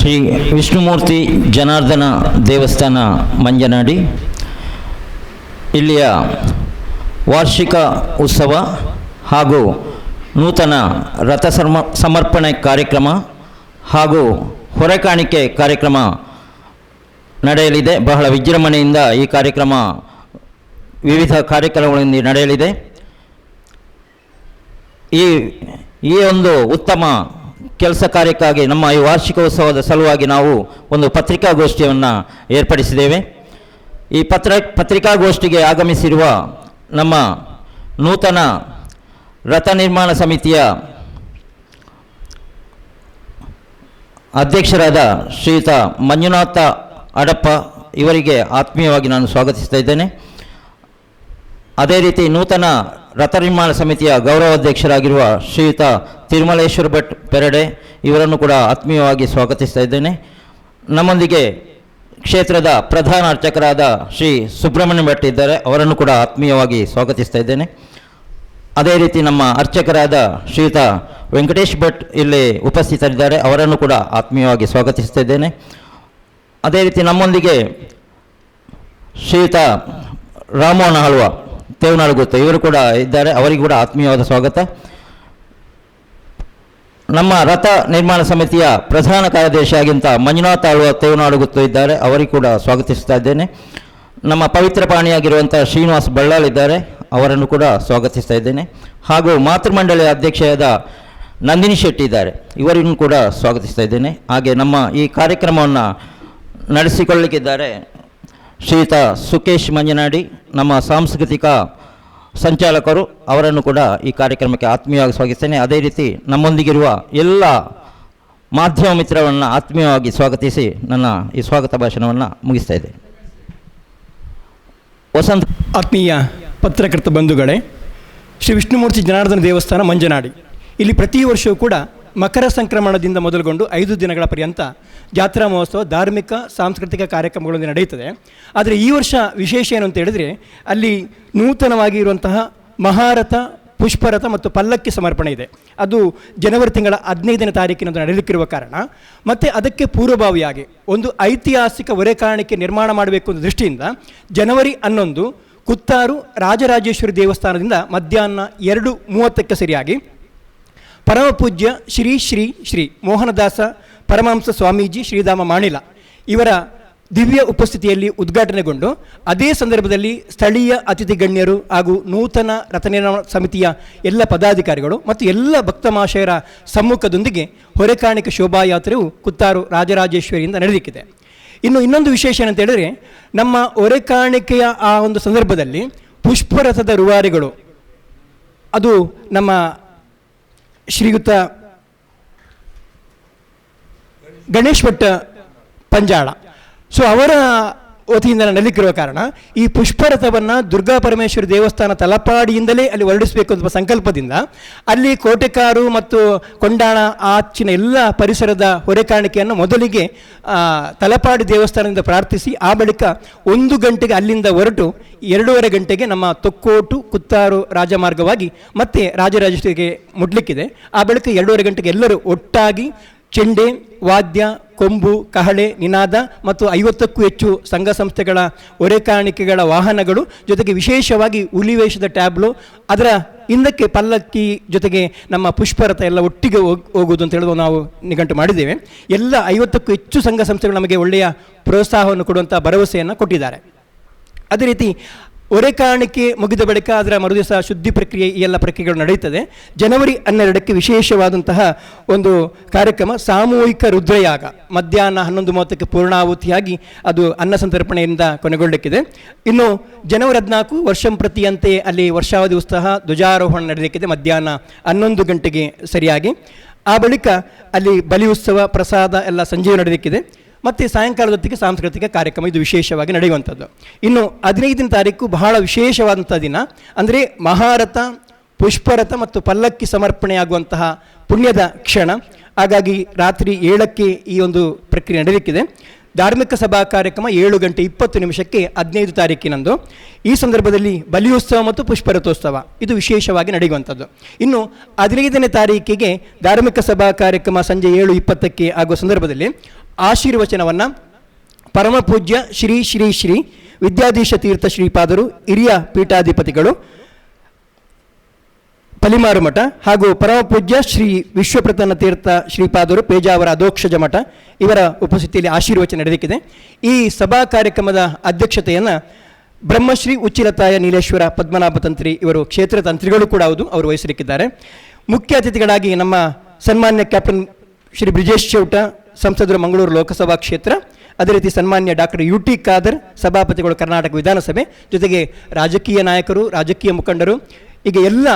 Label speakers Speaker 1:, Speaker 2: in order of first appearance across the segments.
Speaker 1: ಶ್ರೀ ವಿಷ್ಣುಮೂರ್ತಿ ಜನಾರ್ದನ ದೇವಸ್ಥಾನ ಮಂಜನಾಡಿ. ಇಲ್ಲಿಯ ವಾರ್ಷಿಕ ಉತ್ಸವ ಹಾಗೂ ನೂತನ ರಥ ಸರ್ಮ, ಸಮರ್ಪಣೆ ಕಾರ್ಯಕ್ರಮ ಹಾಗೂ ಹೊರೆಕಾಣಿಕೆ ಕಾರ್ಯಕ್ರಮ ನಡೆಯಲಿದೆ. ಬಹಳ ವಿಜೃಂಭಣೆಯಿಂದ ಈ ಕಾರ್ಯಕ್ರಮ ವಿವಿಧ ಕಾರ್ಯಕ್ರಮಗಳಿಂದ ನಡೆಯಲಿದೆ. ಈ ಈ ಒಂದು ಉತ್ತಮ ಕೆಲಸ ಕಾರ್ಯಕ್ಕಾಗಿ ನಮ್ಮ ಈ ವಾರ್ಷಿಕೋತ್ಸವದ ಸಲುವಾಗಿ ನಾವು ಒಂದು ಪತ್ರಿಕಾಗೋಷ್ಠಿಯನ್ನು ಏರ್ಪಡಿಸಿದ್ದೇವೆ. ಈ ಪತ್ರ, ಪತ್ರಿಕಾಗೋಷ್ಠಿಗೆ ಆಗಮಿಸಿರುವ ನಮ್ಮ ನೂತನ ರಥ ನಿರ್ಮಾಣ ಸಮಿತಿಯ ಅಧ್ಯಕ್ಷರಾದ ಶ್ರೀಯುತ ಮಂಜುನಾಥ ಅಡಪ್ಪ ಇವರಿಗೆ ಆತ್ಮೀಯವಾಗಿ ನಾನು ಸ್ವಾಗತಿಸ್ತಾ ಇದ್ದೇನೆ. ಅದೇ ರೀತಿ ನೂತನ ರಥ ನಿರ್ಮಾಣ ಸಮಿತಿಯ ಗೌರವಾಧ್ಯಕ್ಷರಾಗಿರುವ ಶ್ರೀಯುತ ತಿರುಮಲೇಶ್ವರ ಭಟ್ ಪೆರಡೆ, ಇವರನ್ನು ಕೂಡ ಆತ್ಮೀಯವಾಗಿ ಸ್ವಾಗತಿಸ್ತಾ ಇದ್ದೇನೆ. ನಮ್ಮೊಂದಿಗೆ ಕ್ಷೇತ್ರದ ಪ್ರಧಾನ ಅರ್ಚಕರಾದ ಶ್ರೀ ಸುಬ್ರಹ್ಮಣ್ಯ ಭಟ್ ಇದ್ದಾರೆ. ಅವರನ್ನು ಕೂಡ ಆತ್ಮೀಯವಾಗಿ ಸ್ವಾಗತಿಸ್ತಾ ಇದ್ದೇನೆ. ಅದೇ ರೀತಿ ನಮ್ಮ ಅರ್ಚಕರಾದ ಶ್ರೀಯುತ ವೆಂಕಟೇಶ್ ಭಟ್ ಇಲ್ಲಿ ಉಪಸ್ಥಿತರಿದ್ದಾರೆ. ಅವರನ್ನು ಕೂಡ ಆತ್ಮೀಯವಾಗಿ ಸ್ವಾಗತಿಸ್ತಾ ಇದ್ದೇನೆ. ಅದೇ ರೀತಿ ನಮ್ಮೊಂದಿಗೆ ಶ್ರೀಯುತ ರಾಮೋಹನ ಹಲ್ವ ತೇವನಾಡು ಗೊತ್ತ. ಇವರು ಕೂಡ ಇದ್ದಾರೆ. ಅವರಿಗೂ ಕೂಡ ಆತ್ಮೀಯವಾದ ಸ್ವಾಗತ. ನಮ್ಮ ರಥ ನಿರ್ಮಾಣ ಸಮಿತಿಯ ಪ್ರಧಾನ ಕಾರ್ಯದರ್ಶಿಯಾಗಿಂತ ಮಂಜುನಾಥ ಆಳುವ ತೇವನಾಡು ಗೊತ್ತು ಇದ್ದಾರೆ. ಅವರಿಗೂ ಕೂಡ ಸ್ವಾಗತಿಸ್ತಾ ಇದ್ದೇನೆ. ನಮ್ಮ ಪವಿತ್ರ ಪ್ರಾಣಿಯಾಗಿರುವಂಥ ಶ್ರೀನಿವಾಸ್ ಬಳ್ಳಾಳಿದ್ದಾರೆ ಅವರನ್ನು ಕೂಡ ಸ್ವಾಗತಿಸ್ತಾ ಇದ್ದೇನೆ. ಹಾಗೂ ಮಾತೃಮಂಡಳಿಯ ಅಧ್ಯಕ್ಷೆಯಾದ ನಂದಿನಿ ಶೆಟ್ಟಿ ಇದ್ದಾರೆ. ಇವರನ್ನು ಕೂಡ ಸ್ವಾಗತಿಸ್ತಾ ಇದ್ದೇನೆ. ಹಾಗೆ ನಮ್ಮ ಈ ಕಾರ್ಯಕ್ರಮವನ್ನು ನಡೆಸಿಕೊಳ್ಳಲಿಕ್ಕಿದ್ದಾರೆ ಶ್ರೀಯುತ ಸುಕೇಶ್ ಮಂಜನಾಡಿ, ನಮ್ಮ ಸಾಂಸ್ಕೃತಿಕ ಸಂಚಾಲಕರು, ಅವರನ್ನು ಕೂಡ ಈ ಕಾರ್ಯಕ್ರಮಕ್ಕೆ ಆತ್ಮೀಯವಾಗಿ ಸ್ವಾಗತಿಸ್ತೇನೆ. ಅದೇ ರೀತಿ ನಮ್ಮೊಂದಿಗಿರುವ ಎಲ್ಲ ಮಾಧ್ಯಮ ಮಿತ್ರವನ್ನು ಆತ್ಮೀಯವಾಗಿ ಸ್ವಾಗತಿಸಿ ನನ್ನ ಈ ಸ್ವಾಗತ ಭಾಷಣವನ್ನು ಮುಗಿಸ್ತಾ ಇದೆ ವಸಂತ
Speaker 2: ಆತ್ಮೀಯ ಪತ್ರಕರ್ತ ಬಂಧುಗಳೇ, ಶ್ರೀ ವಿಷ್ಣುಮೂರ್ತಿ ಜನಾರ್ದನ ದೇವಸ್ಥಾನ ಮಂಜನಾಡಿ. ಇಲ್ಲಿ ಪ್ರತಿ ವರ್ಷವೂ ಕೂಡ ಮಕರ ಸಂಕ್ರಮಣದಿಂದ ಮೊದಲುಗೊಂಡು ಐದು ದಿನಗಳ ಪರ್ಯಂತ ಜಾತ್ರಾ ಮಹೋತ್ಸವ ಧಾರ್ಮಿಕ, ಸಾಂಸ್ಕೃತಿಕ ಕಾರ್ಯಕ್ರಮಗಳೊಂದಿಗೆ ನಡೆಯುತ್ತದೆ. ಆದರೆ ಈ ವರ್ಷ ವಿಶೇಷ ಏನು ಅಂತ ಹೇಳಿದರೆ, ಅಲ್ಲಿ ನೂತನವಾಗಿ ಇರುವಂತಹ ಮಹಾರಥ, ಪುಷ್ಪರಥ ಮತ್ತು ಪಲ್ಲಕ್ಕಿ ಸಮರ್ಪಣೆ ಇದೆ. ಅದು ಜನವರಿ ತಿಂಗಳ ಹದಿನೈದನೇ ತಾರೀಕಿನಂದು ನಡೆಯಲಿಕ್ಕಿರುವ ಕಾರಣ. ಮತ್ತು ಅದಕ್ಕೆ ಪೂರ್ವಭಾವಿಯಾಗಿ ಒಂದು ಐತಿಹಾಸಿಕ ಹೊರೆಕಾಣಿಕೆ ನಿರ್ಮಾಣ ಮಾಡಬೇಕು ಅನ್ನೋ ದೃಷ್ಟಿಯಿಂದ ಜನವರಿ ಹನ್ನೊಂದು ಕುತ್ತಾರು ರಾಜರಾಜೇಶ್ವರಿ ದೇವಸ್ಥಾನದಿಂದ ಮಧ್ಯಾಹ್ನ ಎರಡು ಮೂವತ್ತಕ್ಕೆ ಸರಿಯಾಗಿ ಪರಮ ಪೂಜ್ಯ ಶ್ರೀ ಶ್ರೀ ಶ್ರೀ ಮೋಹನದಾಸ ಪರಮಹಂಸ ಸ್ವಾಮೀಜಿ ಶ್ರೀಧಾಮ ಮಾಣಿಲ ಇವರ ದಿವ್ಯ ಉಪಸ್ಥಿತಿಯಲ್ಲಿ ಉದ್ಘಾಟನೆಗೊಂಡು ಅದೇ ಸಂದರ್ಭದಲ್ಲಿ ಸ್ಥಳೀಯ ಅತಿಥಿ ಗಣ್ಯರು ಹಾಗೂ ನೂತನ ರಥ ನಿರ್ಮಾಣ ಸಮಿತಿಯ ಎಲ್ಲ ಪದಾಧಿಕಾರಿಗಳು ಮತ್ತು ಎಲ್ಲ ಭಕ್ತಮಾಶಯರ ಸಮ್ಮುಖದೊಂದಿಗೆ ಹೊರೆಕಾಣಿಕ ಶೋಭಾಯಾತ್ರೆಯು ಕುತ್ತಾರು ರಾಜರಾಜೇಶ್ವರಿಯಿಂದ ನಡೆದಿಕ್ಕಿದೆ. ಇನ್ನು ಇನ್ನೊಂದು ವಿಶೇಷ ಏನಂತ ಹೇಳಿದ್ರೆ ನಮ್ಮ ಹೊರೆಕಾಣಿಕೆಯ ಆ ಒಂದು ಸಂದರ್ಭದಲ್ಲಿ ಪುಷ್ಪರಥದ ರುವಾರಿಗಳು, ಅದು ನಮ್ಮ ಶ್ರೀಯುತ ಗಣೇಶ್ ಭಟ್ ಪಂಜಾಳ. ಸೊ ಅವರ ವತಿಯಿಂದ ನಡೆಯಲಿಕ್ಕಿರುವ ಕಾರಣ ಈ ಪುಷ್ಪರಥವನ್ನು ದುರ್ಗಾ ಪರಮೇಶ್ವರಿ ದೇವಸ್ಥಾನ ತಲಪಾಡಿಯಿಂದಲೇ ಅಲ್ಲಿ ಹೊರಡಿಸಬೇಕು ಅಂತ ಸಂಕಲ್ಪದಿಂದ ಅಲ್ಲಿ ಕೋಟೆಕಾರು ಮತ್ತು ಕೊಂಡಾಣ ಆಚಿನ ಎಲ್ಲ ಪರಿಸರದ ಹೊರೆಕಾಣಿಕೆಯನ್ನು ಮೊದಲಿಗೆ ತಲಪಾಡಿ ದೇವಸ್ಥಾನದಿಂದ ಪ್ರಾರ್ಥಿಸಿ, ಆ ಬಳಿಕ ಒಂದು ಗಂಟೆಗೆ ಅಲ್ಲಿಂದ ಹೊರಟು ಎರಡೂವರೆ ಗಂಟೆಗೆ ನಮ್ಮ ತೊಕ್ಕೋಟು, ಕುತ್ತಾರು ರಾಜಮಾರ್ಗವಾಗಿ ಮತ್ತೆ ರಾಜರಾಜೇಶ್ವರಿಗೆ ಮುಟ್ಲಿಕ್ಕಿದೆ. ಆ ಬಳಿಕ ಎರಡೂವರೆ ಗಂಟೆಗೆ ಎಲ್ಲರೂ ಒಟ್ಟಾಗಿ ಚೆಂಡೆ, ವಾದ್ಯ, ಕೊಂಬು, ಕಹಳೆ, ನಿನಾದ ಮತ್ತು ಐವತ್ತಕ್ಕೂ ಹೆಚ್ಚು ಸಂಘ ಸಂಸ್ಥೆಗಳ ಹೊರೆಕಾಣಿಕೆಗಳ ವಾಹನಗಳು ಜೊತೆಗೆ ವಿಶೇಷವಾಗಿ ಹುಲಿವೇಷದ ಟ್ಯಾಬ್ಲು, ಅದರ ಹಿಂದಕ್ಕೆ ಪಲ್ಲಕ್ಕಿ ಜೊತೆಗೆ ನಮ್ಮ ಪುಷ್ಪರಥ ಎಲ್ಲ ಒಟ್ಟಿಗೆ ಹೋಗ್, ಹೋಗುವುದು ಅಂತ ಹೇಳೋದು ನಾವು ನಿಘಂಟು ಮಾಡಿದ್ದೇವೆ. ಎಲ್ಲ ಐವತ್ತಕ್ಕೂ ಹೆಚ್ಚು ಸಂಘ ಸಂಸ್ಥೆಗಳು ನಮಗೆ ಒಳ್ಳೆಯ ಪ್ರೋತ್ಸಾಹವನ್ನು ಕೊಡುವಂಥ ಭರವಸೆಯನ್ನು ಕೊಟ್ಟಿದ್ದಾರೆ. ಅದೇ ರೀತಿ ಹೊರೆಕಾಣಿಕೆ ಮುಗಿದ ಬಳಿಕ ಅದರ ಮರುದಿವಸ ಶುದ್ಧಿ ಪ್ರಕ್ರಿಯೆ ಈ ಎಲ್ಲ ಪ್ರಕ್ರಿಯೆಗಳು ನಡೆಯುತ್ತದೆ. ಜನವರಿ ಹನ್ನೆರಡಕ್ಕೆ ವಿಶೇಷವಾದಂತಹ ಒಂದು ಕಾರ್ಯಕ್ರಮ ಸಾಮೂಹಿಕ ರುದ್ರಯಾಗ. ಮಧ್ಯಾಹ್ನ ಹನ್ನೊಂದು ಮೂವತ್ತಕ್ಕೆ ಪೂರ್ಣಾಹುತಿಯಾಗಿ ಅದು ಅನ್ನ ಸಂತರ್ಪಣೆಯಿಂದ ಕೊನೆಗೊಳ್ಳಲಿಕ್ಕಿದೆ. ಇನ್ನು ಜನವರಿ ಹದಿನಾಲ್ಕು ವರ್ಷಂ ಪ್ರತಿಯಂತೆ ಅಲ್ಲಿ ವರ್ಷಾವಧಿ ಉತ್ಸಾಹ ಧ್ವಜಾರೋಹಣ ನಡೆಯಲಿಕ್ಕಿದೆ ಮಧ್ಯಾಹ್ನ ಹನ್ನೊಂದು ಗಂಟೆಗೆ ಸರಿಯಾಗಿ. ಆ ಬಳಿಕ ಅಲ್ಲಿ ಬಲಿ ಉತ್ಸವ, ಪ್ರಸಾದ ಎಲ್ಲ ಸಂಜೆ ನಡೆಯಲಿಕ್ಕಿದೆ. ಮತ್ತು ಸಾಯಂಕಾಲದ ಹೊತ್ತಿಗೆ ಸಾಂಸ್ಕೃತಿಕ ಕಾರ್ಯಕ್ರಮ ಇದು ವಿಶೇಷವಾಗಿ ನಡೆಯುವಂಥದ್ದು. ಇನ್ನು ಹದಿನೈದನೇ ತಾರೀಕು ಬಹಳ ವಿಶೇಷವಾದಂಥ ದಿನ. ಅಂದರೆ ಮಹಾರಥ, ಪುಷ್ಪರಥ ಮತ್ತು ಪಲ್ಲಕ್ಕಿ ಸಮರ್ಪಣೆಯಾಗುವಂತಹ ಪುಣ್ಯದ ಕ್ಷಣ. ಹಾಗಾಗಿ ರಾತ್ರಿ ಏಳಕ್ಕೆ ಈ ಒಂದು ಪ್ರಕ್ರಿಯೆ ನಡೆಯಲಿಕ್ಕಿದೆ ಧಾರ್ಮಿಕ ಸಭಾ ಕಾರ್ಯಕ್ರಮ ಏಳು ಗಂಟೆ ಇಪ್ಪತ್ತು ನಿಮಿಷಕ್ಕೆ ಹದಿನೈದು ತಾರೀಕಿನಂದು. ಈ ಸಂದರ್ಭದಲ್ಲಿ ಬಲಿಯೋತ್ಸವ ಮತ್ತು ಪುಷ್ಪರಥೋತ್ಸವ. ಇದು ವಿಶೇಷವಾಗಿ ನಡೆಯುವಂಥದ್ದು. ಇನ್ನು ಹದಿನೈದನೇ ತಾರೀಕಿಗೆ ಧಾರ್ಮಿಕ ಸಭಾ ಕಾರ್ಯಕ್ರಮ ಸಂಜೆ ಏಳು ಇಪ್ಪತ್ತಕ್ಕೆ ಆಗುವ ಸಂದರ್ಭದಲ್ಲಿ ಆಶೀರ್ವಚನವನ್ನು ಪರಮಪೂಜ್ಯ ಶ್ರೀ ಶ್ರೀ ಶ್ರೀ ವಿದ್ಯಾಧೀಶ ತೀರ್ಥ ಶ್ರೀಪಾದರು, ಹಿರಿಯ ಪೀಠಾಧಿಪತಿಗಳು, ಪಲಿಮಾರು ಮಠ ಹಾಗೂ ಪರಮಪೂಜ್ಯ ಶ್ರೀ ವಿಶ್ವಪ್ರತನ ತೀರ್ಥ ಶ್ರೀಪಾದರು, ಪೇಜಾವರ ಅಧೋಕ್ಷಜ ಮಠ ಇವರ ಉಪಸ್ಥಿತಿಯಲ್ಲಿ ಆಶೀರ್ವಚನ ನಡೆದಿಕ್ಕಿದೆ. ಈ ಸಭಾ ಕಾರ್ಯಕ್ರಮದ ಅಧ್ಯಕ್ಷತೆಯನ್ನು ಬ್ರಹ್ಮಶ್ರೀ ಉಚ್ಚಿಲತಾಯ ನೀಲೇಶ್ವರ ಪದ್ಮನಾಭ ತಂತ್ರಿ ಇವರು ಕ್ಷೇತ್ರ ತಂತ್ರಿಗಳು ಕೂಡ ಹೌದು, ಅವರು ವಹಿಸಲಿಕ್ಕಿದ್ದಾರೆ. ಮುಖ್ಯ ಅತಿಥಿಗಳಾಗಿ ನಮ್ಮ ಸನ್ಮಾನ್ಯ ಕ್ಯಾಪ್ಟನ್ ಶ್ರೀ ಬ್ರಿಜೇಶ್ ಚೌಟ ಸಂಸದರು ಮಂಗಳೂರು ಲೋಕಸಭಾ ಕ್ಷೇತ್ರ, ಅದೇ ರೀತಿ ಸನ್ಮಾನ್ಯ ಡಾಕ್ಟರ್ ಯು ಟಿ ಖಾದರ್, ಸಭಾಪತಿಗಳು ಕರ್ನಾಟಕ ವಿಧಾನಸಭೆ, ಜೊತೆಗೆ ರಾಜಕೀಯ ನಾಯಕರು, ರಾಜಕೀಯ ಮುಖಂಡರು, ಈಗ ಎಲ್ಲ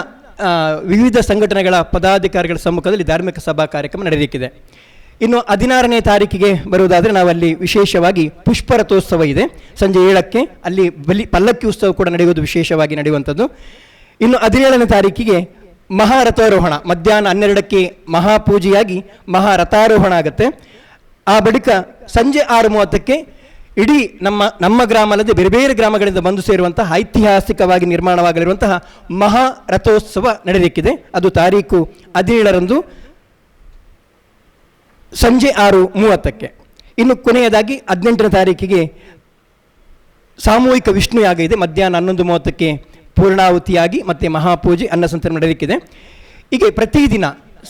Speaker 2: ವಿವಿಧ ಸಂಘಟನೆಗಳ ಪದಾಧಿಕಾರಿಗಳ ಸಮ್ಮುಖದಲ್ಲಿ ಧಾರ್ಮಿಕ ಸಭಾ ಕಾರ್ಯಕ್ರಮ ನಡೆಯಲಿಕ್ಕಿದೆ. ಇನ್ನು ಹದಿನಾರನೇ ತಾರೀಕಿಗೆ ಬರುವುದಾದರೆ ನಾವಲ್ಲಿ ವಿಶೇಷವಾಗಿ ಪುಷ್ಪರಥೋತ್ಸವ ಇದೆ. ಸಂಜೆ ಏಳಕ್ಕೆ ಅಲ್ಲಿ ಬಲಿ, ಪಲ್ಲಕ್ಕಿ ಉತ್ಸವ ಕೂಡ ನಡೆಯುವುದು ವಿಶೇಷವಾಗಿ ನಡೆಯುವಂಥದ್ದು. ಇನ್ನು ಹದಿನೇಳನೇ ತಾರೀಕಿಗೆ ಮಹಾರಥಾರೋಹಣ, ಮಧ್ಯಾಹ್ನ ಹನ್ನೆರಡಕ್ಕೆ ಮಹಾಪೂಜೆಯಾಗಿ ಮಹಾರಥಾರೋಹಣ ಆಗುತ್ತೆ. ಆ ಬಳಿಕ ಸಂಜೆ ಆರು ಮೂವತ್ತಕ್ಕೆ ಇಡೀ ನಮ್ಮ ನಮ್ಮ ಗ್ರಾಮ ಅಲ್ಲದೆ ಬೇರೆ ಬೇರೆ ಗ್ರಾಮಗಳಿಂದ ಬಂದು ಸೇರುವಂತಹ ಐತಿಹಾಸಿಕವಾಗಿ ನಿರ್ಮಾಣವಾಗಲಿರುವಂತಹ ಮಹಾ ರಥೋತ್ಸವ ನಡೆಯಲಿಕ್ಕಿದೆ. ಅದು ತಾರೀಕು ಹದಿನೇಳರಂದು ಸಂಜೆ ಆರು ಮೂವತ್ತಕ್ಕೆ ಇನ್ನು ಕೊನೆಯದಾಗಿ ಹದಿನೆಂಟನೇ ತಾರೀಕಿಗೆ ಸಾಮೂಹಿಕ ವಿಷ್ಣು ಯಾಗ ಇದೆ. ಮಧ್ಯಾಹ್ನ ಹನ್ನೊಂದು ಮೂವತ್ತಕ್ಕೆ ಪೂರ್ಣಾಹುತಿಯಾಗಿ ಮತ್ತು ಮಹಾಪೂಜೆ ಅನ್ನಸಂತರ್ಪಣೆ ನಡೆಯಲಿಕ್ಕಿದೆ. ಹೀಗೆ ಪ್ರತಿದಿನ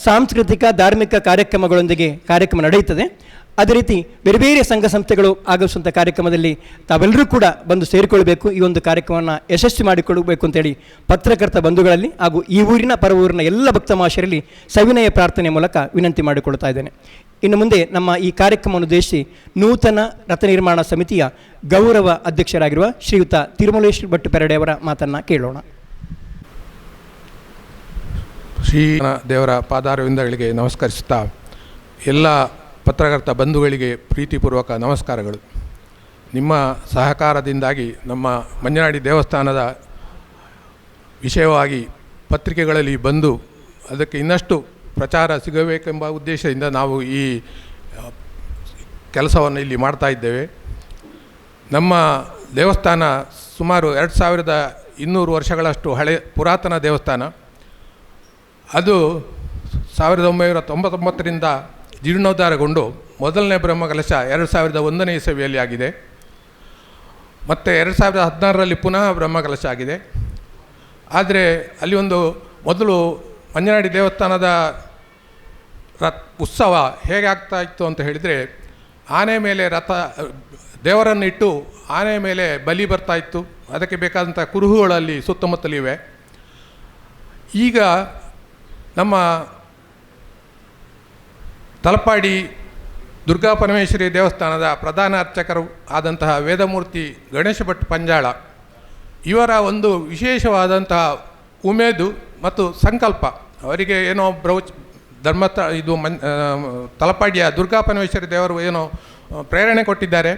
Speaker 2: ಸಾಂಸ್ಕೃತಿಕ, ಧಾರ್ಮಿಕ ಕಾರ್ಯಕ್ರಮಗಳೊಂದಿಗೆ ಕಾರ್ಯಕ್ರಮ ನಡೆಯುತ್ತದೆ. ಅದೇ ರೀತಿ ಬೇರೆ ಬೇರೆ ಸಂಘ ಸಂಸ್ಥೆಗಳು ಆಗಮಿಸುವಂಥ ಕಾರ್ಯಕ್ರಮದಲ್ಲಿ ತಾವೆಲ್ಲರೂ ಕೂಡ ಬಂದು ಸೇರಿಕೊಳ್ಳಬೇಕು. ಈ ಒಂದು ಕಾರ್ಯಕ್ರಮವನ್ನು ಯಶಸ್ವಿ ಮಾಡಿಕೊಳ್ಳಬೇಕು ಅಂತೇಳಿ ಪತ್ರಕರ್ತ ಬಂಧುಗಳಲ್ಲಿ ಹಾಗೂ ಈ ಊರಿನ ಪರ ಊರಿನ ಎಲ್ಲ ಭಕ್ತ ಮಹಾಶರಲ್ಲಿ ಸವಿನಯ ಪ್ರಾರ್ಥನೆ ಮೂಲಕ ವಿನಂತಿ ಮಾಡಿಕೊಳ್ತಾ ಇದ್ದೇನೆ. ಇನ್ನು ಮುಂದೆ ನಮ್ಮ ಈ ಕಾರ್ಯಕ್ರಮವನ್ನು ಉದ್ದೇಶಿಸಿ ನೂತನ ರಥ ನಿರ್ಮಾಣ ಸಮಿತಿಯ ಗೌರವ ಅಧ್ಯಕ್ಷರಾಗಿರುವ ಶ್ರೀಯುತ ತಿರುಮಲೇಶ್ ಭಟ್ ಪೆರಡೆ ಅವರ ಮಾತನ್ನು ಕೇಳೋಣ.
Speaker 3: ಶ್ರೀ ದೇವರ ಪಾದಾರವಿಂದಗಳಿಗೆ ನಮಸ್ಕರಿಸುತ್ತಾ ಎಲ್ಲ ಪತ್ರಕರ್ತ ಬಂಧುಗಳಿಗೆ ಪ್ರೀತಿಪೂರ್ವಕ ನಮಸ್ಕಾರಗಳು. ನಿಮ್ಮ ಸಹಕಾರದಿಂದಾಗಿ ನಮ್ಮ ಮಂಜನಾಡಿ ದೇವಸ್ಥಾನದ ವಿಷಯವಾಗಿ ಪತ್ರಿಕೆಗಳಲ್ಲಿ ಬಂದು ಅದಕ್ಕೆ ಇನ್ನಷ್ಟು ಪ್ರಚಾರ ಸಿಗಬೇಕೆಂಬ ಉದ್ದೇಶದಿಂದ ನಾವು ಈ ಕೆಲಸವನ್ನು ಇಲ್ಲಿ ಮಾಡ್ತಾ ಇದ್ದೇವೆ. ನಮ್ಮ ದೇವಸ್ಥಾನ ಸುಮಾರು ಎರಡು ಸಾವಿರದ ಇನ್ನೂರು ವರ್ಷಗಳಷ್ಟು ಹಳೆ ಪುರಾತನ ದೇವಸ್ಥಾನ. ಅದು ಸಾವಿರದ ಒಂಬೈನೂರ ತೊಂಬತ್ತೊಂಬತ್ತರಿಂದ ಜೀರ್ಣೋದ್ಧಾರಗೊಂಡು ಮೊದಲನೇ ಬ್ರಹ್ಮಕಲಶ ಎರಡು ಸಾವಿರದ ಒಂದನೇ ಇಸವಿಯಲ್ಲಿ ಆಗಿದೆ. ಮತ್ತು ಎರಡು ಸಾವಿರದ ಹದಿನಾರರಲ್ಲಿ ಪುನಃ ಬ್ರಹ್ಮಕಲಶ ಆಗಿದೆ. ಆದರೆ ಅಲ್ಲಿ ಒಂದು ಮೊದಲು ಮಂಜನಾಡಿ ದೇವಸ್ಥಾನದ ರಥ ಉತ್ಸವ ಹೇಗೆ ಆಗ್ತಾ ಇತ್ತು ಅಂತ ಹೇಳಿದರೆ, ಆನೆ ಮೇಲೆ ರಥ, ದೇವರನ್ನಿಟ್ಟು ಆನೆ ಮೇಲೆ ಬಲಿ ಬರ್ತಾ ಇತ್ತು. ಅದಕ್ಕೆ ಬೇಕಾದಂಥ ಕುರುಹುಗಳಲ್ಲಿ ಸುತ್ತಮುತ್ತಲಿವೆ ಈಗ ನಮ್ಮ ತಲಪಾಡಿ ದುರ್ಗಾ ಪರಮೇಶ್ವರಿ ದೇವಸ್ಥಾನದ ಪ್ರಧಾನ ಅರ್ಚಕರು ಆದಂತಹ ವೇದಮೂರ್ತಿ ಗಣೇಶ ಭಟ್ ಪಂಜಾಳ, ಇವರ ಒಂದು ವಿಶೇಷವಾದಂತಹ ಉಮೇದು ಮತ್ತು ಸಂಕಲ್ಪ. ಅವರಿಗೆ ಏನೋ ಬ್ರೌಚ್ ಧರ್ಮತ, ಇದು ಮನ್ ತಲಪಾಡ್ಯ ತಲಪಾಡಿಯ ದುರ್ಗಾ ಪರಮೇಶ್ವರಿ ದೇವರು ಏನು ಪ್ರೇರಣೆ ಕೊಟ್ಟಿದ್ದಾರೆ.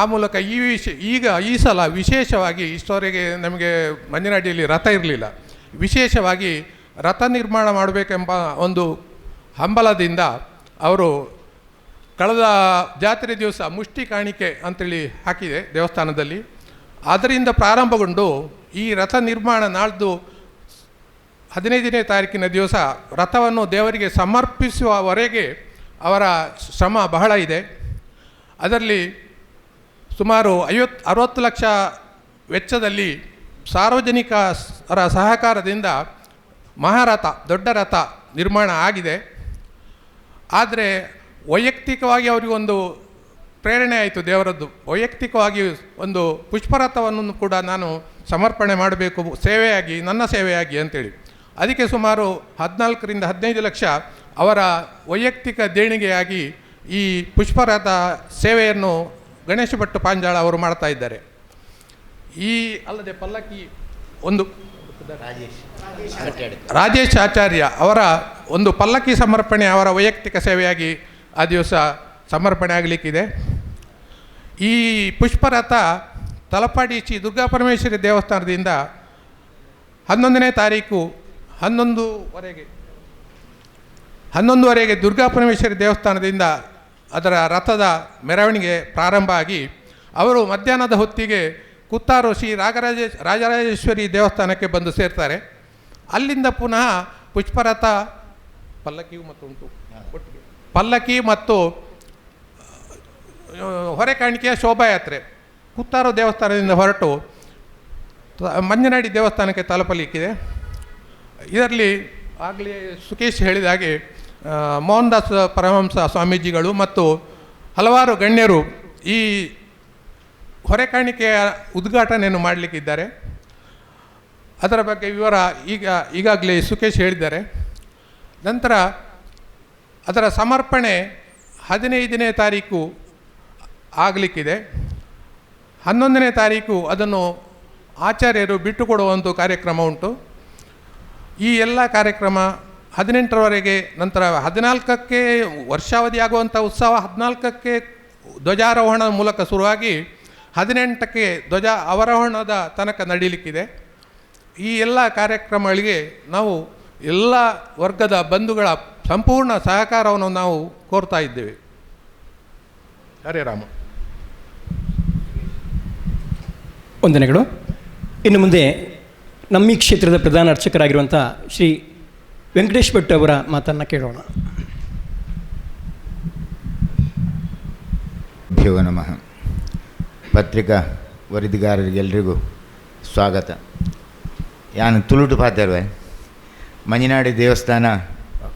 Speaker 3: ಆ ಮೂಲಕ ಈ ವಿಷ ಈಗ ಈ ಸಲ ವಿಶೇಷವಾಗಿ ಇಷ್ಟವರೆಗೆ ನಮಗೆ ಮಂಜಿನಾಡಿಯಲ್ಲಿ ರಥ ಇರಲಿಲ್ಲ. ವಿಶೇಷವಾಗಿ ರಥ ನಿರ್ಮಾಣ ಮಾಡಬೇಕೆಂಬ ಒಂದು ಹಂಬಲದಿಂದ ಅವರು ಕಳೆದ ಜಾತ್ರೆ ದಿವಸ ಮುಷ್ಟಿ ಕಾಣಿಕೆ ಅಂತೇಳಿ ಹಾಕಿದೆ ದೇವಸ್ಥಾನದಲ್ಲಿ. ಅದರಿಂದ ಪ್ರಾರಂಭಗೊಂಡು ಈ ರಥ ನಿರ್ಮಾಣ ನಾಳ್ದು ಹದಿನೈದನೇ ತಾರೀಕಿನ ದಿವಸ ರಥವನ್ನು ದೇವರಿಗೆ ಸಮರ್ಪಿಸುವವರೆಗೆ ಅವರ ಶ್ರಮ ಬಹಳ ಇದೆ. ಅದರಲ್ಲಿ ಸುಮಾರು ಐವತ್ತು ಅರವತ್ತು ಲಕ್ಷ ವೆಚ್ಚದಲ್ಲಿ ಸಾರ್ವಜನಿಕರ ಸಹಕಾರದಿಂದ ಮಹಾರಥ, ದೊಡ್ಡ ರಥ ನಿರ್ಮಾಣ ಆಗಿದೆ. ಆದರೆ ವೈಯಕ್ತಿಕವಾಗಿ ಅವರಿಗೊಂದು ಪ್ರೇರಣೆ ಆಯಿತು ದೇವರದ್ದು. ವೈಯಕ್ತಿಕವಾಗಿ ಒಂದು ಪುಷ್ಪರಥವನ್ನು ಕೂಡ ನಾನು ಸಮರ್ಪಣೆ ಮಾಡಬೇಕು, ಸೇವೆಯಾಗಿ, ನನ್ನ ಸೇವೆಯಾಗಿ ಅಂತೇಳಿ. ಅದಕ್ಕೆ ಸುಮಾರು ಹದಿನಾಲ್ಕರಿಂದ ಹದಿನೈದು ಲಕ್ಷ ಅವರ ವೈಯಕ್ತಿಕ ದೇಣಿಗೆಯಾಗಿ ಈ ಪುಷ್ಪರಥ ಸೇವೆಯನ್ನು ಗಣೇಶ ಭಟ್ಟು ಪಾಂಜಾಳ ಅವರು ಮಾಡ್ತಾ ಇದ್ದಾರೆ. ಈ ಅಲ್ಲದೆ ಪಲ್ಲಕ್ಕಿ ಒಂದು ರಾಜೇಶ್. ಆಚಾರ್ಯ ಅವರ ಒಂದು ಪಲ್ಲಕ್ಕಿ ಸಮರ್ಪಣೆ ಅವರ ವೈಯಕ್ತಿಕ ಸೇವೆಯಾಗಿ ಆ ದಿವಸ ಸಮರ್ಪಣೆ ಆಗಲಿಕ್ಕಿದೆ. ಈ ಪುಷ್ಪರಥ ತಲಪಾಡಿ ಶ್ರೀ ದುರ್ಗಾ ಪರಮೇಶ್ವರಿ ದೇವಸ್ಥಾನದಿಂದ ಹನ್ನೊಂದನೇ ತಾರೀಕು ಹನ್ನೊಂದುವರೆಗೆ ಹನ್ನೊಂದುವರೆಗೆ ದುರ್ಗಾ ಪರಮೇಶ್ವರಿ ದೇವಸ್ಥಾನದಿಂದ ಅದರ ರಥದ ಮೆರವಣಿಗೆ ಪ್ರಾರಂಭ ಆಗಿ, ಅವರು ಮಧ್ಯಾಹ್ನದ ಹೊತ್ತಿಗೆ ಕುತ್ತಾರು ಶ್ರೀ ರಾಗರಾಜೇಶ್ ರಾಜರಾಜೇಶ್ವರಿ ದೇವಸ್ಥಾನಕ್ಕೆ ಬಂದು ಸೇರ್ತಾರೆ. ಅಲ್ಲಿಂದ ಪುನಃ ಪುಷ್ಪರಥ ಪಲ್ಲಕ್ಕಿಯು ಮತ್ತು ಉಂಟು ಪಲ್ಲಕ್ಕಿ ಮತ್ತು ಹೊರೆ ಕಾಣಿಕೆಯ ಶೋಭಾಯಾತ್ರೆ. ಕುತ್ತಾರು ದೇವಸ್ಥಾನದಿಂದ ಹೊರಟು ಮಂಜನಾಡಿ ದೇವಸ್ಥಾನಕ್ಕೆ ತಲುಪಲಿಕ್ಕಿದೆ. ಇದರಲ್ಲಿ ಆಗಲೇ ಸುಕೇಶ್ ಹೇಳಿದ ಹಾಗೆ ಮೋಹನ್ದಾಸ್ ಮೋಹನ್ ದಾಸ್ ಪರಮಹಂಸ ಸ್ವಾಮೀಜಿಗಳು ಮತ್ತು ಹಲವಾರು ಗಣ್ಯರು ಈ ಹೊರೆಕಾಣಿಕೆಯ ಉದ್ಘಾಟನೆಯನ್ನು ಮಾಡಲಿಕ್ಕಿದ್ದಾರೆ ಅದರ ಬಗ್ಗೆ ವಿವರ ಈಗ, ಈಗಾಗಲೇ ಸುಕೇಶ್ ಹೇಳಿದ್ದಾರೆ. ನಂತರ ಅದರ ಸಮರ್ಪಣೆ ಹದಿನೈದನೇ ತಾರೀಕು ಆಗಲಿಕ್ಕಿದೆ. ಹನ್ನೊಂದನೇ ತಾರೀಕು ಅದನ್ನು ಆಚಾರ್ಯರು ಬಿಟ್ಟುಕೊಡುವಂಥ ಕಾರ್ಯಕ್ರಮ ಉಂಟು. ಈ ಎಲ್ಲ ಕಾರ್ಯಕ್ರಮ ಹದಿನೆಂಟರವರೆಗೆ ನಂತರ ಹದಿನಾಲ್ಕಕ್ಕೆ ವರ್ಷಾವಧಿ ಆಗುವಂಥ ಉತ್ಸವ ಹದಿನಾಲ್ಕಕ್ಕೆ ಧ್ವಜಾರೋಹಣದ ಮೂಲಕ ಶುರುವಾಗಿ ಹದಿನೆಂಟಕ್ಕೆ ಧ್ವಜ ಅವರೋಹಣದ ತನಕ ನಡೀಲಿಕ್ಕಿದೆ. ಈ ಎಲ್ಲ ಕಾರ್ಯಕ್ರಮಗಳಿಗೆ ನಾವು ಎಲ್ಲ ವರ್ಗದ ಬಂಧುಗಳ ಸಂಪೂರ್ಣ ಸಹಕಾರವನ್ನು ನಾವು ಕೋರ್ತಾ ಇದ್ದೇವೆ. ಹರೇ ರಾಮ.
Speaker 2: ವಂದನೆಗಳು. ಇನ್ನು ಮುಂದೆ ನಮ್ಮ ಈ ಕ್ಷೇತ್ರದ ಪ್ರಧಾನ ಅರ್ಚಕರಾಗಿರುವಂಥ ಶ್ರೀ ವೆಂಕಟೇಶ್ ಭಟ್ ಅವರ ಮಾತನ್ನು ಕೇಳೋಣ.
Speaker 4: ಭ್ಯೋ ನಮಃ. ಪತ್ರಿಕಾ ವರದಿಗಾರರಿಗೆಲ್ಲರಿಗೂ ಸ್ವಾಗತ. ಯಾನು ತುಳುಟು ಪಾತೆರ್ವೆ? ಮಂಜಿನಾಡಿ ದೇವಸ್ಥಾನ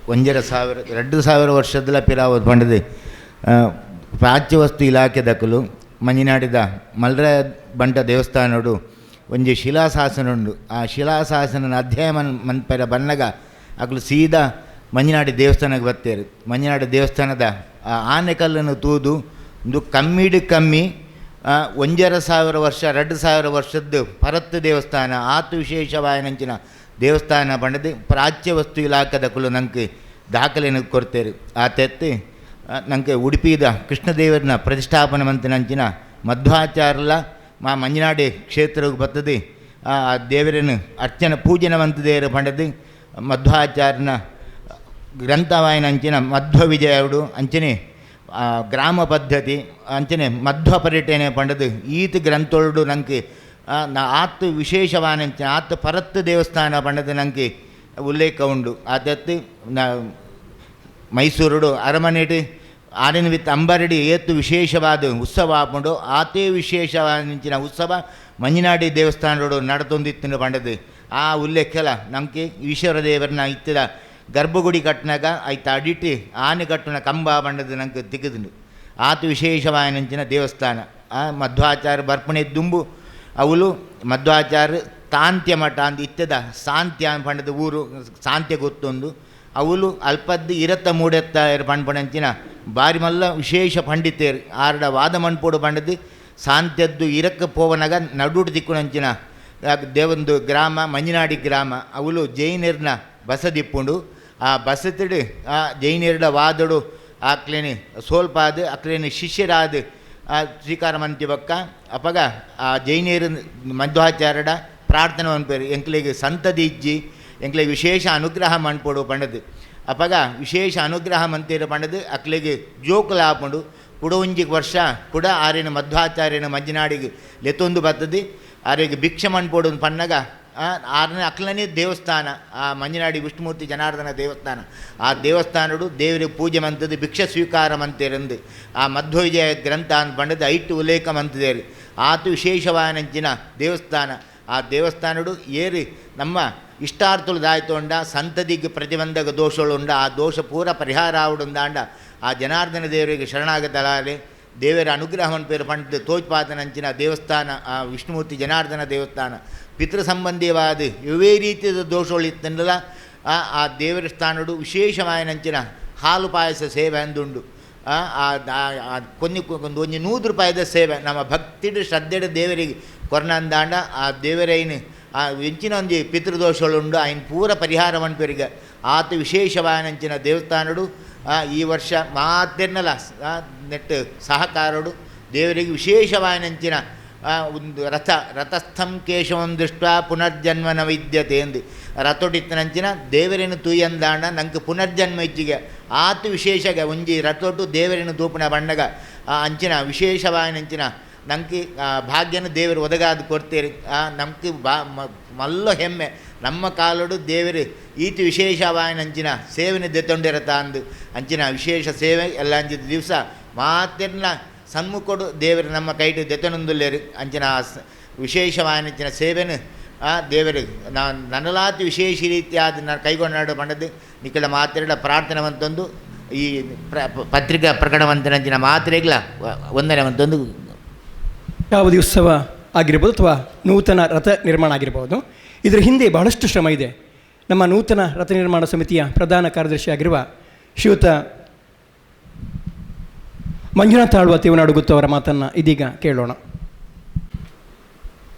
Speaker 4: ಒಂಜರ ಸಾವಿರ, ಎರಡು ಸಾವಿರ ವರ್ಷದಲ ಪಿರಾವತ್ ಪಂಡದು ಪ್ರಾಚ್ಯ ವಸ್ತು ಇಲಾಖೆ ದಕ್ಕಲು ಮಂಜಿನಾಡಿದ ಮಲ್ರ ಬಂಟ ದೇವಸ್ಥಾನಡು ಒಂಜಿ ಶಿಲಾಶಾಸನ ಉಂಡು ಆ ಶಿಲಾಶಾಸನ ಅಧ್ಯಯನ ಮನ್ ಮನ್ಪೆರ ಬನ್ನಗ ಅಕ್ಲು ಸೀದಾ ಮಂಜುನಾಡಿ ದೇವಸ್ಥಾನಕ್ಕೆ ಬರ್ತೇರು. ಮಂಜಿನಾಡಿ ದೇವಸ್ಥಾನದ ಆ ಆನೆಕಲ್ಲನ್ನು ತೂದು ಒಂದು ಕಮ್ಮಿಡು ಕಮ್ಮಿ ಒಂಜರ ಸಾವಿರ ವರ್ಷ ಎರಡು ಸಾವಿರ ವರ್ಷದ್ದು ಪರತ್ತು ದೇವಸ್ಥಾನ, ಆತು ವಿಶೇಷವಾಯನಂಚಿನ ದೇವಸ್ಥಾನ ಪಂಡದು ಪ್ರಾಚ್ಯ ವಸ್ತು ಇಲಾಖೆದ ಕುಲು ನಂಗೆ ದಾಖಲೆಯನ್ನು ಕೊಡ್ತೇರು. ಆ ತೆತ್ತಿ ನಂಗೆ ಉಡುಪಿದ ಪ್ರತಿಷ್ಠಾಪನ ಪ್ರತಿಷ್ಠಾಪನೆ ಮಂತಿನಂಚಿನ ಮಧ್ವಾಚಾರ್ಯಲ ಮಾ ಮಂಜನಾಡಿ ಕ್ಷೇತ್ರಕ್ಕೆ ಬರ್ತದೆ. ಆ ದೇವರನ್ನು ಅರ್ಚನೆ ಪೂಜನೆ ಮಂತದೇರು ಪಂಡದು ಮಧ್ವಾಚಾರ್ಯನ ಗ್ರಂಥವಾಯಿನ ಅಂಚಿನ ಮಧ್ವ ವಿಜಯವುಡು ಅಂಚನೆ ಗ್ರಾಮ ಪದ್ಧತಿ, ಅಂಚನೆ ಮಧ್ವ ಪರ್ಯಟನೆ ಪಂಡದು ಈತ ಗ್ರಂಥೊಳ್ಡು ನನಗೆ ಆತ್ ವಿಶೇಷವಾನಂಚಿನ ಆತ್ ಪರತ್ ದೇವಸ್ಥಾನ ಪಂಡದು ನನಗೆ ಉಲ್ಲೇಖ ಉಂಡು. ಅದತ್ತು ನ ಮೈಸೂರುಡು ಅರಮನೆಡು ಆರಿನ ವಿತ್ ಅಂಬರಡಿ ಏತು ವಿಶೇಷವಾದ ಉತ್ಸವ ಆಪುಂಡು ಆತೇ ವಿಶೇಷವಾದಂಚಿನ ಉತ್ಸವ ಮಂಜಿನಾಡಿ ದೇವಸ್ಥಾನಡು ನಡತೊಂದಿತ್ತಿನ ಪಂಡದು. ಆ ಉಲ್ಲೇಖಲ ನಮಗೆ ಈಶ್ವರ ದೇವರನ್ನ ಇತ್ತಿದ ಗರ್ಭಗುಡಿ ಕಟ್ಟಿನಾಗ ಐತ ಅಡಿಟ್ಟು ಆನೆ ಕಟ್ಟಿನ ಕಂಬ ಬಂಡದು ನಂಗೆ ತಿಕ್ಕದುಂಡು. ಆತ ವಿಶೇಷವಾಯನಂಚಿನ ದೇವಸ್ಥಾನ. ಆ ಮಧ್ವಾಚಾರ್ಯ ಬರ್ಪಣೆ ದುಂಬು ಅವಳು ಮಧ್ವಾಚಾರ್ಯ ತಾಂತ್ಯ ಮಠ ಅಂತ ಇತ್ತದ ಸಾಂತ್ಯ ಪಂಡದ ಊರು, ಸಾಂತ್ಯ ಗೊತ್ತೊಂದು. ಅವಳು ಅಲ್ಪದ್ದು ಇರತ್ತ ಮೂಡೆತ್ತ ಪಂಡ್ಪಣಂಚಿನ ಬಾರಿ ಮಲ್ಲ ವಿಶೇಷ ಪಂಡಿತೇರು. ಆರ್ಡ ವಾದ ಮಣ್ಪೋಡು ಪಂಡದ್ದು, ಸಾಂತ್ಯದ್ದು ಇರಕ್ಕೆ ಪೋವನಗ ನಡುಡು ದಿಕ್ಕುನಂಚಿನ ದೇವೊಂದು ಗ್ರಾಮ, ಮಂಜಿನಾಡಿ ಗ್ರಾಮ ಅವಳು ಜೈನರ್ನ ಬಸದಿಪ್ಪುಂಡು. ಆ ಬಸತಿಡು ಆ ಜೈನರ್ಡ ವಾದಡು ಆಕ್ಲೇನಿ ಸೋಲ್ಪಾದು ಅಕ್ಲೇನಿ ಶಿಷ್ಯರಾದ, ಆ ಸ್ವೀಕಾರ ಮಂತಿ ಬಕ್ಕ, ಅಪಗ ಆ ಜೈನೇರ್ ಮಧ್ವಾಚಾರ್ಯಡ ಪ್ರಾರ್ಥನೆ ಮನ್ಪೇರು ಎಂಕ್ಲಿಗೆ ಸಂತದಿ ಇಜ್ಜಿ ಎಂಕ್ಲೆಗೆ ವಿಶೇಷ ಅನುಗ್ರಹ ಮನ್ಪೋಡು ಪಂಡದು. ಅಪಗ ವಿಶೇಷ ಅನುಗ್ರಹ ಮಂತಿರ ಪಂಡದು, ಅಕ್ಲೆಗೆ ಜೋಕುಲ ಆಪುಂಡು ಕುಡ ಒಂಜಿಗೆ ವರ್ಷ, ಕುಡ ಆರಿನ ಮಧ್ವಾಚಾರ್ಯನ ಮಂಜಿನಾಡಿಗೆ ಲೆತ್ತೊಂದು ಬರ್ತದೆ. ಆರಿಗೆ ಭಿಕ್ಷೆ ಮನ್ಪೋಡು ಪನ್ನಗ ಆರನೇ ಅಕ್ಲನೇ ದೇವಸ್ಥಾನ, ಆ ಮಂಜನಾಡಿ ವಿಷ್ಣುಮೂರ್ತಿ ಜನಾರ್ದನ ದೇವಸ್ಥಾನ. ಆ ದೇವಸ್ಥಾನಡು ದೇವರಿಗೆ ಪೂಜೆ ಮಂತದ್ದು ಭಿಕ್ಷೆ ಸ್ವೀಕಾರ ಮಂತೇರಂದು. ಆ ಮಧ್ವವಿಜಯ ಗ್ರಂಥ ಅಂತ ಪಂಡದ ಐಟು ಉಲ್ಲೇಖ ಮಂತದೇರಿ. ಆತು ವಿಶೇಷವಾನಂಚಿನ ದೇವಸ್ಥಾನ. ಆ ದೇವಸ್ಥಾನಡು ಏರಿ ನಮ್ಮ ಇಷ್ಟಾರ್ಥುಲು ದಾಯ್ತೊಂಡ ಸಂತದಿಗೆ ಪ್ರತಿಬಂಧಕ ದೋಷಗಳುಂಡ ಆ ದೋಷ ಪೂರ ಪರಿಹಾರ ಆವಡುಂದಾಂಡ ಆ ಜನಾರ್ದನ ದೇವರಿಗೆ ಶರಣಾಗತಲಾರೆ, ದೇವರ ಅನುಗ್ರಹವನ್ನು ಪೇರು ಪಂಡಿತ ತೋಜ್ಪಾದನಂಚಿನ ದೇವಸ್ಥಾನ, ಆ ವಿಷ್ಣುಮೂರ್ತಿ ಜನಾರ್ದನ ದೇವಸ್ಥಾನ. ಪಿತೃ ಸಂಬಂಧಿಯವಾದ ಇವೇ ರೀತಿಯ ದೋಷಗಳು ಇತ್ತಲ್ಲ ಆ ದೇವರ ಸ್ಥಾನಡು ವಿಶೇಷವಾಯನಂಚಿನ ಹಾಲು ಪಾಯಸ ಸೇವೆ ಅಂದುಂಡು. ಆ, ಆ- ಒಂದು ಒಂದು ನೂರು ರೂಪಾಯಿದ ಸೇವೆ. ನಮ್ಮ ಭಕ್ತಿಡು ಶ್ರದ್ಧೆಡು ದೇವರಿಗೆ ಕೊರನಂದಾಂಡ ಆ ದೇವರೈನ ಆ ವೆಂಚಿನೊಂದು ಪಿತೃದೋಷಗಳುಂಡು ಆಯ್ನ ಪೂರ ಪರಿಹಾರವನ್ನು ಪೆರಿಗ ಆತ ವಿಶೇಷವಾನಂಚಿನ ದೇವಸ್ಥಾನಡು ಈ ವರ್ಷ ಮಾತೆನ್ನಲ ನೆಟ್ಟು ಸಹಕಾರಡು ದೇವರಿಗೆ ವಿಶೇಷವಾನಂಚಿನ ಒಂದು ರಥ ರಥಸ್ಥಂ ಕೇಶವನ್ ದೃಷ್ಟ ಪುನರ್ಜನ್ಮನ ವಿದ್ಯತೆ ಎಂದು ರಥೊಟಿತ್ತನಂಚಿನ ದೇವರೇನು ತೂಯಂದಾಂಡ ನಂಗೆ ಪುನರ್ಜನ್ಮ ಇಚ್ಚಿಗೆ ಆತು ವಿಶೇಷಗ ಒಂಜಿ ರಥೊಟ್ಟು ದೇವರೇನು ತೂಪಿನ ಬಣ್ಣಗ ಅಂಚಿನ ವಿಶೇಷವಾಯನಂಚಿನ ನಂಗೆ ಭಾಗ್ಯನ ದೇವರು ಒದಗಾದ ಕೊಡ್ತೀರಿ. ನಮ್ಗೆ ಬಾ ಮಲ್ಲ ಹೆಮ್ಮೆ. ನಮ್ಮ ಕಾಲಡು ದೇವರು, ಈತಿ ವಿಶೇಷವಾಯನಂಚಿನ ಸೇವೆನ ದೆತ್ತೊಂಡಿರತ ಅಂದು. ಅಂಚಿನ ವಿಶೇಷ ಸೇವೆ ಎಲ್ಲ ಅಂಚಿದ ದಿವಸ ಮಾತೆಲ್ಲ ಸನ್ಮುಖಡು ದೇವರು ನಮ್ಮ ಕೈಟು ದೆತನೊಂದುಲ್ಲೇರು. ಅಂಚಿನ ವಿಶೇಷವಾಯಿನಂಚಿನ ಸೇವೆನು, ಆ, ದೇವರು ನಾನು ನನ್ನಲಾತಿ ವಿಶೇಷ ರೀತಿಯಾದ ನಾನು ಕೈಗೊಂಡಾಡು ಮಾಡದೆ ಮಾತ್ರೆಗಳ ಪ್ರಾರ್ಥನೆ ಅಂತಂದು ಈ ಪ್ರ ಪತ್ರಿಕಾ ಪ್ರಕಟವಂತನಂಚಿನ ಮಾತ್ರೆಗಳ ಒಂದನೇ ಅಂತಂದು
Speaker 2: ಯಾವ ಉತ್ಸವ ಆಗಿರ್ಬೋದು ಅಥವಾ ನೂತನ ರಥ ನಿರ್ಮಾಣ ಆಗಿರ್ಬೋದು. ಇದರ ಹಿಂದೆ ಬಹಳಷ್ಟು ಶ್ರಮ ಇದೆ. ನಮ್ಮ ನೂತನ ರಥ ನಿರ್ಮಾಣ ಸಮಿತಿಯ ಪ್ರಧಾನ ಕಾರ್ಯದರ್ಶಿ ಆಗಿರುವ ಶ್ರೀಯುತ ಮಂಜುನಾಥ ಆಳ್ವ ತೇವನಾಡು ಅವರ ಮಾತನ್ನು ಇದೀಗ ಕೇಳೋಣ.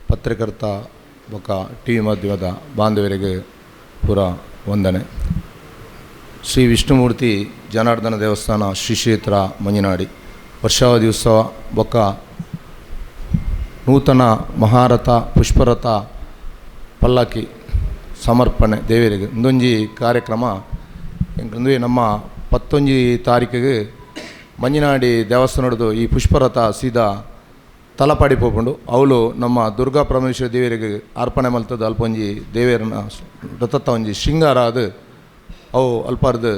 Speaker 5: ಪತ್ರಕರ್ತ ಬೊಕ ಟಿ ವಿ ಮಾಧ್ಯಮದ ಬಾಂಧವರಿಗೆ ಪುರ ವಂದನೆ. ಶ್ರೀ ವಿಷ್ಣುಮೂರ್ತಿ ಜನಾರ್ದನ ದೇವಸ್ಥಾನ ಶ್ರೀ ಕ್ಷೇತ್ರ ಮಂಜುನಾಡಿ. ವರ್ಷಾವಧಿ ಉತ್ಸವ ಬೊಕ್ಕ ನೂತನ ಮಹಾರಥ, ಪುಷ್ಪರಥ ಪಲ್ಲಕ್ಕಿ ಸಮರ್ಪಣೆ ದೇವರಿಗೆ. ಇಂದೊಂಜಿ ಕಾರ್ಯಕ್ರಮ ಎಂಕಂದ್ರೆ ನಮ್ಮ ಪತ್ತೊಂಜಿ ತಾರೀಕಿಗೆ ಮಂಜಿನಾಡಿ ದೇವಸ್ಥಾನದ್ದು ಈ ಪುಷ್ಪರಥ ಸೀದಾ ತಲಪಾಡಿ ಪೋಪುಂಡು ಅವಳು ನಮ್ಮ ದುರ್ಗಾ ಪರಮೇಶ್ವರ ದೇವರಿಗೆ ಅರ್ಪಣೆ ಮಲ್ತದ ಅಲ್ಪೊಂಜಿ ದೇವಿಯರನ್ನ ರಥತ್ತ ಒಂಜಿ ಶೃಂಗಾರ ಅದು ಅವು ಅಲ್ಪಾರ್ದು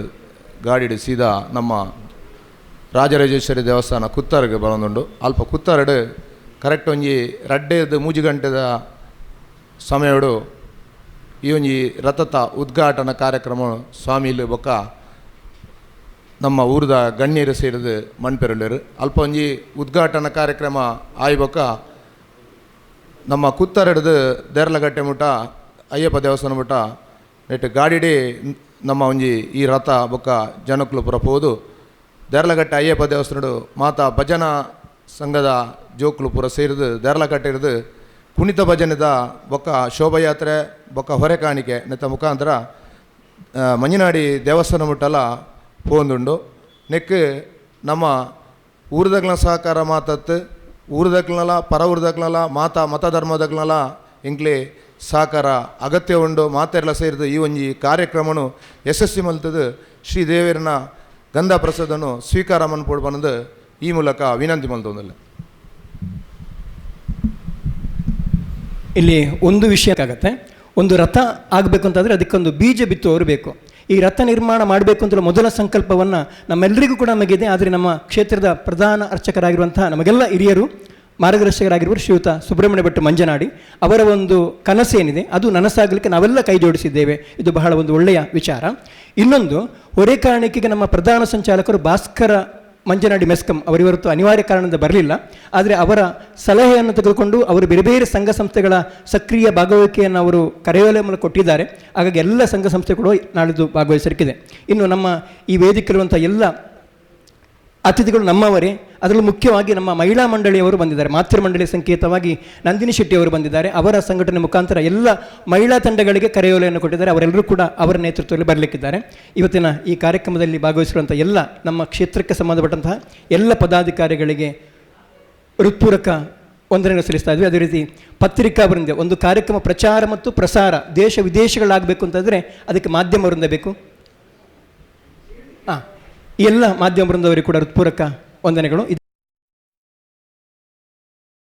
Speaker 5: ಗಾಡಿಡು ಸೀದಾ ನಮ್ಮ ರಾಜರಾಜೇಶ್ವರಿ ದೇವಸ್ಥಾನ ಕುತ್ತಾರಿಗೆ ಬರೋದುಂಡು ಅಲ್ಪ ಕುತ್ತಾರಡು ಕರೆಕ್ಟ್ ಒಂಜಿ ರಡ್ಡೆದ ಮೂಜಿ ಗಂಟೆದ ಸಮಯಡು ಈ ಒಂಜಿ ರಥತ ಉದ್ಘಾಟನಾ ಕಾರ್ಯಕ್ರಮ ಸ್ವಾಮಿಲು ಬೊಕ್ಕ ನಮ್ಮ ಊರದ ಗಣ್ಯರು ಸೇರಿದು ಮಣ್ಪೆರಳರು ಅಲ್ಪ ಒಂಜಿ ಉದ್ಘಾಟನಾ ಕಾರ್ಯಕ್ರಮ ಆಯ್ ಬೊಕ್ಕ ನಮ್ಮ ಕುತ್ತರಡ್ದು ದೇರ್ಲಗಟ್ಟೆ ಮುಟ ಅಯ್ಯಪ್ಪ ದೇವಸ್ಥಾನ ಮುಟ ನೆಟ್ಟು ಗಾಡಿಡಿ ನಮ್ಮ ಒಂಜಿ ಈ ರಥ ಬೊಕ್ಕ ಜನಕ್ಕಲು ಪೂರ ಪೋದು ದೇರ್ಲಗಟ್ಟೆ ಅಯ್ಯಪ್ಪ ದೇವಸ್ಥಾನಡು ಮಾತಾ ಭಜನಾ ಸಂಘದ ಜೋಕ್ಲು ಪುರ ಸೇರಿದು ದೇರ್ಲಕಟ್ಟೆ ಇರಿದು ಕುಣಿತ ಭಜನೆದ ಬೊಕ್ಕ ಶೋಭಾಯಾತ್ರೆ, ಬೊಕ್ಕ ಹೊರೆ ಕಾಣಿಕೆ ನೆತ್ತ ಮುಖಾಂತರ ಮಂಜಿನಾಡಿ ದೇವಸ್ಥಾನ ಮುಟ್ಟಲ ಪೋಂದುಂಡು. ನೆಕ್ ನಮ್ಮ ಊರದಗ್ಲ ಸಹಕಾರ ಮಾತತ್ತು, ಊರದಗ್ಲನಲ ಪರ ಊರದಗ್ಲನಲ ಮಾತಾ ಮತ ಇಂಕ್ಲಿ ಸಹಕಾರ ಅಗತ್ಯ ಉಂಡು. ಮಾತೆರ್ಲ ಸೇರಿದು ಈ ಒಂಜಿ ಕಾರ್ಯಕ್ರಮನು ಯಶಸ್ವಿ ಮಲ್ತದು ಶ್ರೀ ದೇವರನ ಗಂಧ ಪ್ರಸಾದನು ಸ್ವೀಕಾರ ಮನ್ಪೋಡು ಬಂದು ಈ ಮೂಲಕ ವಿನಂತಿ ಮಲ್ತೊಂದಿಲ್ಲ
Speaker 2: ಇಲ್ಲಿ ಒಂದು ವಿಷಯ ಆಗತ್ತೆ. ಒಂದು ರಥ ಆಗಬೇಕು ಅಂತಂದರೆ ಅದಕ್ಕೊಂದು ಬೀಜ ಬಿತ್ತುವವರು ಬೇಕು. ಈ ರಥ ನಿರ್ಮಾಣ ಮಾಡಬೇಕು ಅಂತ ಮೊದಲ ಸಂಕಲ್ಪವನ್ನು ನಮ್ಮೆಲ್ಲರಿಗೂ ಕೂಡ ನಮಗಿದೆ. ಆದರೆ ನಮ್ಮ ಕ್ಷೇತ್ರದ ಪ್ರಧಾನ ಅರ್ಚಕರಾಗಿರುವಂಥ ನಮಗೆಲ್ಲ ಹಿರಿಯರು ಮಾರ್ಗದರ್ಶಕರಾಗಿರುವ ಶ್ರೀಯುತ ಸುಬ್ರಹ್ಮಣ್ಯ ಭಟ್ ಮಂಜನಾಡಿ. ಅವರ ಒಂದು ಕನಸೇನಿದೆ ಅದು ನನಸಾಗಲಿಕ್ಕೆ ನಾವೆಲ್ಲ ಕೈ ಜೋಡಿಸಿದ್ದೇವೆ. ಇದು ಬಹಳ ಒಂದು ಒಳ್ಳೆಯ ವಿಚಾರ. ಇನ್ನೊಂದು, ಹೊರೆ ಕಾರಣಿಕೆಗೆ ನಮ್ಮ ಪ್ರಧಾನ ಸಂಚಾಲಕರು ಭಾಸ್ಕರ ಮಂಜನಾಡಿ ಮೆಸ್ಕಂ ಅವರಿವರತ್ತು ಅನಿವಾರ್ಯ ಕಾರಣದಿಂದ ಬರಲಿಲ್ಲ. ಆದರೆ ಅವರ ಸಲಹೆಯನ್ನು ತೆಗೆದುಕೊಂಡು ಅವರು ಬೇರೆ ಬೇರೆ ಸಂಘ ಸಂಸ್ಥೆಗಳ ಸಕ್ರಿಯ ಭಾಗವಹಿಕೆಯನ್ನು ಅವರು ಕರೆಯೋಲೆ ಮೂಲಕ ಕೊಟ್ಟಿದ್ದಾರೆ. ಹಾಗಾಗಿ ಎಲ್ಲ ಸಂಘ ಸಂಸ್ಥೆಗಳು ನಾಳಿದ್ದು ಭಾಗವಹಿಸಲಿಕ್ಕಿದೆ. ಇನ್ನು ನಮ್ಮ ಈ ವೇದಿಕೆಯಿರುವಂಥ ಎಲ್ಲ ಅತಿಥಿಗಳು ನಮ್ಮವರೇ ಅದರಲ್ಲೂ ಮುಖ್ಯವಾಗಿ ನಮ್ಮ ಮಹಿಳಾ ಮಂಡಳಿಯವರು ಬಂದಿದ್ದಾರೆ. ಮಾತೃ ಮಂಡಳಿ ಸಂಕೇತವಾಗಿ ನಂದಿನಿ ಶೆಟ್ಟಿ ಅವರು ಬಂದಿದ್ದಾರೆ. ಅವರ ಸಂಘಟನೆ ಮುಖಾಂತರ ಎಲ್ಲ ಮಹಿಳಾ ತಂಡಗಳಿಗೆ ಕರೆಯೋಲೆಯನ್ನು ಕೊಟ್ಟಿದ್ದಾರೆ. ಅವರೆಲ್ಲರೂ ಕೂಡ ಅವರ ನೇತೃತ್ವದಲ್ಲಿ ಬರಲಿಕ್ಕಿದ್ದಾರೆ. ಇವತ್ತಿನ ಈ ಕಾರ್ಯಕ್ರಮದಲ್ಲಿ ಭಾಗವಹಿಸಿರುವಂಥ ಎಲ್ಲ ನಮ್ಮ ಕ್ಷೇತ್ರಕ್ಕೆ ಸಂಬಂಧಪಟ್ಟಂತಹ ಎಲ್ಲ ಪದಾಧಿಕಾರಿಗಳಿಗೆ ಹೃತ್ಪೂರ್ವಕ ವಂದನೆಗಳು ಸಲ್ಲಿಸ್ತಾ ಇದ್ವಿ. ಅದೇ ರೀತಿ ಪತ್ರಿಕಾ ವೃಂದ, ಒಂದು ಕಾರ್ಯಕ್ರಮ ಪ್ರಚಾರ ಮತ್ತು ಪ್ರಸಾರ ದೇಶ ವಿದೇಶಗಳಾಗಬೇಕು ಅಂತಂದರೆ ಅದಕ್ಕೆ ಮಾಧ್ಯಮ ವೃಂದ ಬೇಕು. ಹಾಂ ಎಲ್ಲ ಮಾಧ್ಯಮ ವೃಂದವರಿಗೆ ಕೂಡ ಹೃತ್ಪೂರ್ವಕ ವಂದನೆಗಳು.